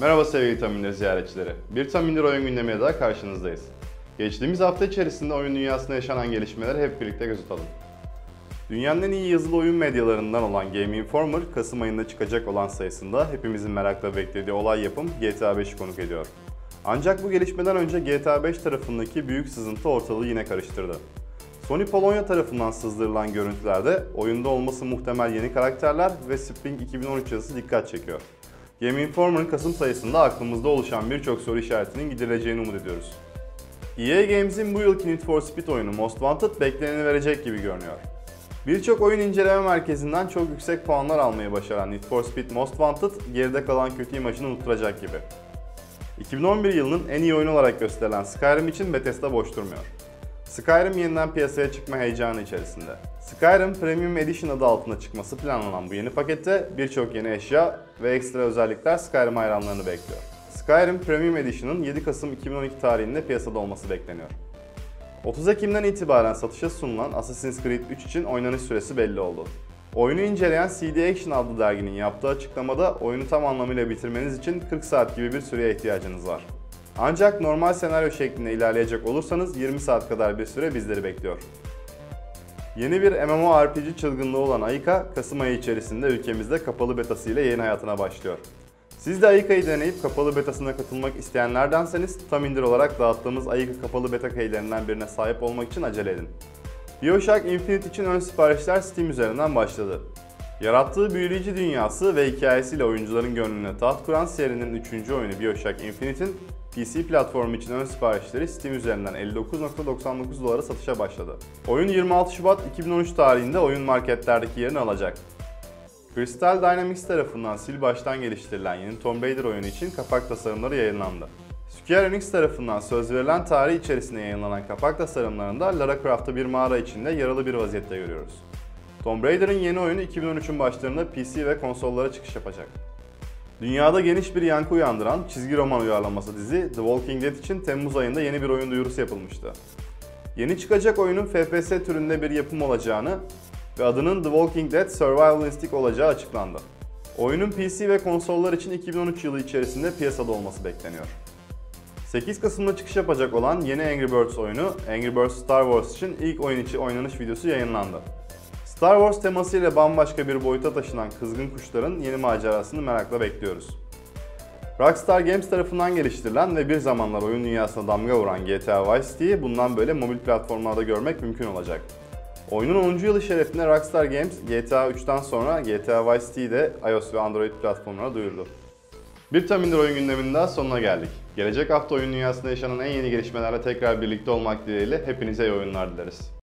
Merhaba sevgili Tamindir ziyaretçileri. Bir Tamindir oyun gündemiyle daha karşınızdayız. Geçtiğimiz hafta içerisinde oyun dünyasında yaşanan gelişmeleri hep birlikte göz atalım. Dünyanın en iyi yazılı oyun medyalarından olan Game Informer, Kasım ayında çıkacak olan sayısında hepimizin merakla beklediği olay yapım GTA 5'i konuk ediyor. Ancak bu gelişmeden önce GTA 5 tarafındaki büyük sızıntı ortalığı yine karıştırdı. Sony Polonya tarafından sızdırılan görüntülerde oyunda olması muhtemel yeni karakterler ve Spring 2013 yazısı dikkat çekiyor. Game Informer'ın Kasım sayısında aklımızda oluşan birçok soru işaretinin giderileceğini umut ediyoruz. EA Games'in bu yılki Need for Speed oyunu Most Wanted bekleneni verecek gibi görünüyor. Birçok oyun inceleme merkezinden çok yüksek puanlar almayı başaran Need for Speed Most Wanted geride kalan kötü imajını unutturacak gibi. 2011 yılının en iyi oyunu olarak gösterilen Skyrim için Bethesda boş durmuyor. Skyrim yeniden piyasaya çıkma heyecanı içerisinde. Skyrim Premium Edition adı altında çıkması planlanan bu yeni pakette birçok yeni eşya ve ekstra özellikler Skyrim hayranlarını bekliyor. Skyrim Premium Edition'ın 7 Kasım 2012 tarihinde piyasada olması bekleniyor. 30 Ekim'den itibaren satışa sunulan Assassin's Creed 3 için oynanış süresi belli oldu. Oyunu inceleyen CD Action adlı derginin yaptığı açıklamada oyunu tam anlamıyla bitirmeniz için 40 saat gibi bir süreye ihtiyacınız var. Ancak normal senaryo şeklinde ilerleyecek olursanız 20 saat kadar bir süre bizleri bekliyor. Yeni bir MMORPG çılgınlığı olan Ayika, Kasım ayı içerisinde ülkemizde kapalı betası ile yeni hayatına başlıyor. Siz de Ayika'yı deneyip kapalı betasına katılmak isteyenlerdenseniz tam indir olarak dağıttığımız Ayika kapalı beta keylerinden birine sahip olmak için acele edin. Bioshock Infinite için ön siparişler Steam üzerinden başladı. Yarattığı büyüleyici dünyası ve hikayesiyle oyuncuların gönlüne taht kuran serinin 3. oyunu Bioshock Infinite'in PC platformu için ön siparişleri Steam üzerinden 59.99 dolara satışa başladı. Oyun 26 Şubat 2013 tarihinde oyun marketlerdeki yerini alacak. Crystal Dynamics tarafından sil baştan geliştirilen yeni Tomb Raider oyunu için kapak tasarımları yayınlandı. Square Enix tarafından söz verilen tarih içerisinde yayınlanan kapak tasarımlarında Lara Croft'ı bir mağara içinde yaralı bir vaziyette görüyoruz. Tomb Raider'ın yeni oyunu 2013'ün başlarında PC ve konsollara çıkış yapacak. Dünyada geniş bir yankı uyandıran çizgi roman uyarlaması dizi The Walking Dead için Temmuz ayında yeni bir oyun duyurusu yapılmıştı. Yeni çıkacak oyunun FPS türünde bir yapım olacağını ve adının The Walking Dead Survivalistic olacağı açıklandı. Oyunun PC ve konsollar için 2013 yılı içerisinde piyasada olması bekleniyor. 8 Kasım'da çıkış yapacak olan yeni Angry Birds oyunu Angry Birds Star Wars için ilk oyun içi oynanış videosu yayınlandı. Star Wars temasıyla bambaşka bir boyuta taşınan kızgın kuşların yeni macerasını merakla bekliyoruz. Rockstar Games tarafından geliştirilen ve bir zamanlar oyun dünyasına damga vuran GTA Vice City'yi bundan böyle mobil platformlarda görmek mümkün olacak. Oyunun 10. yılı şerefine Rockstar Games GTA 3'ten sonra GTA Vice City'yi de iOS ve Android platformlarına duyurdu. Bir tam indir oyun gündeminin daha sonuna geldik. Gelecek hafta oyun dünyasında yaşanan en yeni gelişmelerle tekrar birlikte olmak dileğiyle hepinize iyi oyunlar dileriz.